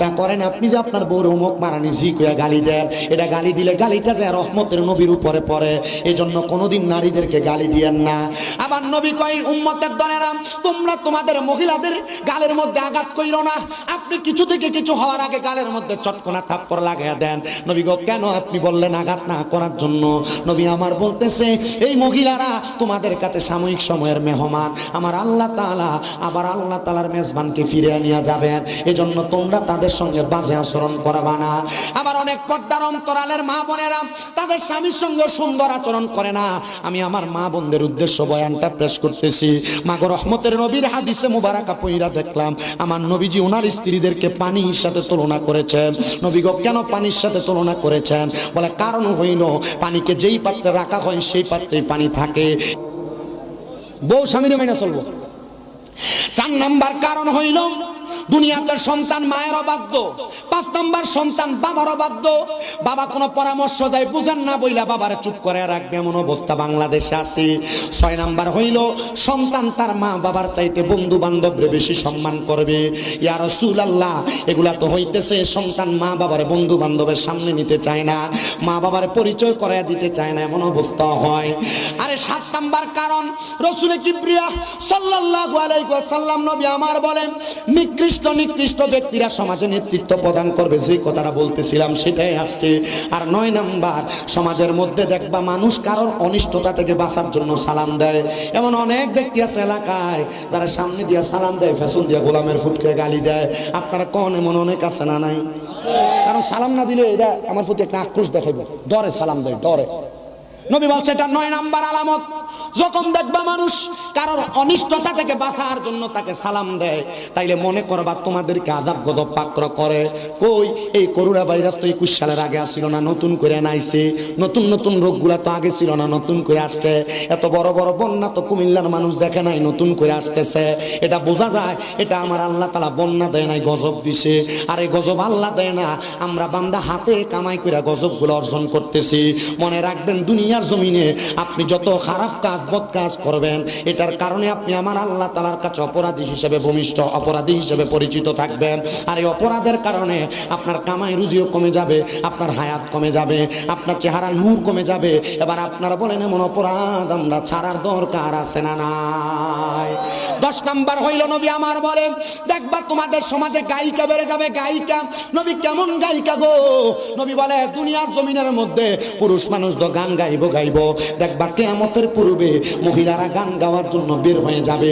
তা করেন, আপনি যে আপনার বউর অমুক মারানি জি কইয়া গালি দেন, এটা গালি দিলে গালিটা যায় রহমতের নবীর উপরে পড়ে। এই জন্য কোনোদিন নারীদেরকে গালি দিয়েন না। আবার নবী কয়, উম্মতের দলেরা, তোমরা তোমাদের মহিলাদের গালের মধ্যে আঘাত কইরো না। আপনি কিছু থেকে কিছু হওয়ার আগে গালের মধ্যে চটকনা থাপ্পড় লাগাইয়া দেন। নবী গো, কেন আপনি বললেন আঘাত না করার জন্য? নবী আমার বলতেছে, এই মহিলারা তোমাদের কাছে সাময়িক সময়ের মেহমান। আমার আল্লাহ তাআলা আবার আল্লাহ তাআলার মেজবানকে ফিরে নিয়ে যাবেন। এজন্য তোমরা তাদের সঙ্গে বাজে আচরণ করবা না। আবার অনেক পর্দার অন্তরালের মা বোনেরা তাদের স্বামীর সঙ্গে সুন্দর আচরণ করে না। আমি আমার মা বোনদের উদ্দেশ্য বয়ানটা পেশ করতেছি। মাগো রহমতের নবীর হাদিসে মুবারাকা পইরা দেখলাম, আমার নবীজি ওনার স্ত্রীদেরকে পানির সাথে তুলনা করেছেন। নবী গো, কেন পানির সাথে তুলনা করেছেন? বলে, কারণ হইল, পানিকে যেই পাত্রে রাখা হয়, সেই পাত্রেই পানি থাকে। বউ স্বামীর মাইনা চলবো। চার নাম্বার কারণ হইল দুনিয়াতে সন্তান মায়ের অবাধ্য। পাঁচ নাম্বার সন্তান বাবার অবাধ্য। বাবা কোনো পরামর্শ দেয়, বুঝেন না, বইলা বাবার চুপ করে রাখবে, এমন অবস্থা বাংলাদেশে আছে। ছয় নাম্বার হইল, সন্তান তার মা বাবার চাইতে বন্ধু বান্ধবরে বেশি সম্মান করবে। ইয়া রসুল আল্লাহ এগুলা তো হইতেছে, সন্তান মা বাবার বন্ধু বান্ধবের সামনে নিতে চায় না, মা বাবার পরিচয় করাইয়া দিতে চায় না, এমন অবস্থা হয়। আরে সাত নাম্বার কারণ রসুলের কিপ্রিয়া সাল্লাল্লাহু আলাইহি ওয়াসাল্লাম নবী আমার বলেন নিকৃষ্ট নিকৃষ্ট ব্যক্তিরা সমাজে নেতৃত্ব প্রদান করবে যে কথাটা বলতেছিলাম সেটাই আসছে। আর নয় নাম্বার, সমাজের মধ্যে দেখবা মানুষ কারোর অনিষ্টতা থেকে বাঁচার জন্য সালাম দেয়। এমন অনেক ব্যক্তি আছে এলাকায়, যারা সামনে দিয়া সালাম দেয়, ফ্যাশন দিয়া গোলামের ফুটকে গালি দেয়। আপনারা কন এমন অনেক আছে না নাই? কারণ সালাম না দিলে এটা আমার প্রতি একটা আক্রোশ দেখাইবে। ডরে সালাম দেয়, ডরে। নবী বলছে, এটা নয় নাম্বার আলামত। যখন দেখবা মানুষ কারোর অনিষ্টতা থেকে বাঁচার জন্য তাকে সালাম দেয়, তাইলে মনে করবা তোমাদেরকে আজাব গজব পাক্র করে। কই, এই করোনা ভাইরাস তো একুশ সালের আগে আসছিল না, নতুন করে নাইছে। নতুন নতুন রোগগুলা তো আগে ছিল না, নতুন করে আসছে। এত বড় বড় বন্যা তো কুমিল্লার মানুষ দেখে নাই, নতুন করে আসতেছে। এটা বোঝা যায়, এটা আমার আল্লাহ তালা বন্যা দেয় নাই, গজব দিছে। আর এই গজব আল্লাহ দেয় না, আমরা বান্দা হাতে কামাই করে গজবগুলো অর্জন করতেছি। মনে রাখবেন দুনিয়ার জমিনে আপনি যত খারাপ কাজ, বদ কাজ করবেন, এটার কারণে আপনি আমার আল্লাহ তালার কাছে অপরাধী হিসেবে ভূমিষ্ঠ, অপরাধী হিসেবে পরিচিত থাকবেন। আর এই অপরাধের কারণে আপনার কামাই রুজিও কমে যাবে, আপনার হায়াত কমে যাবে, আপনার চেহারার নূর কমে যাবে। এবার আপনারা বলেন, এমন অপরাধ আমরা ছাড়ার দরকার আছে না নাই? দশ নাম্বার হইল নবী আমার বলে, দেখবা তোমাদের সমাজে গায়িকা বেড়ে যাবে, গায়িকা। নবী কেমন গায়িকা গো? নবী বলে, দুনিয়ার জমিনের মধ্যে পুরুষ মানুষ তো গান গাইব গাইব। দেখবা কেয়ামতের পূর্বে মহিলারা গান গাওয়ার জন্য বের হয়ে যাবে।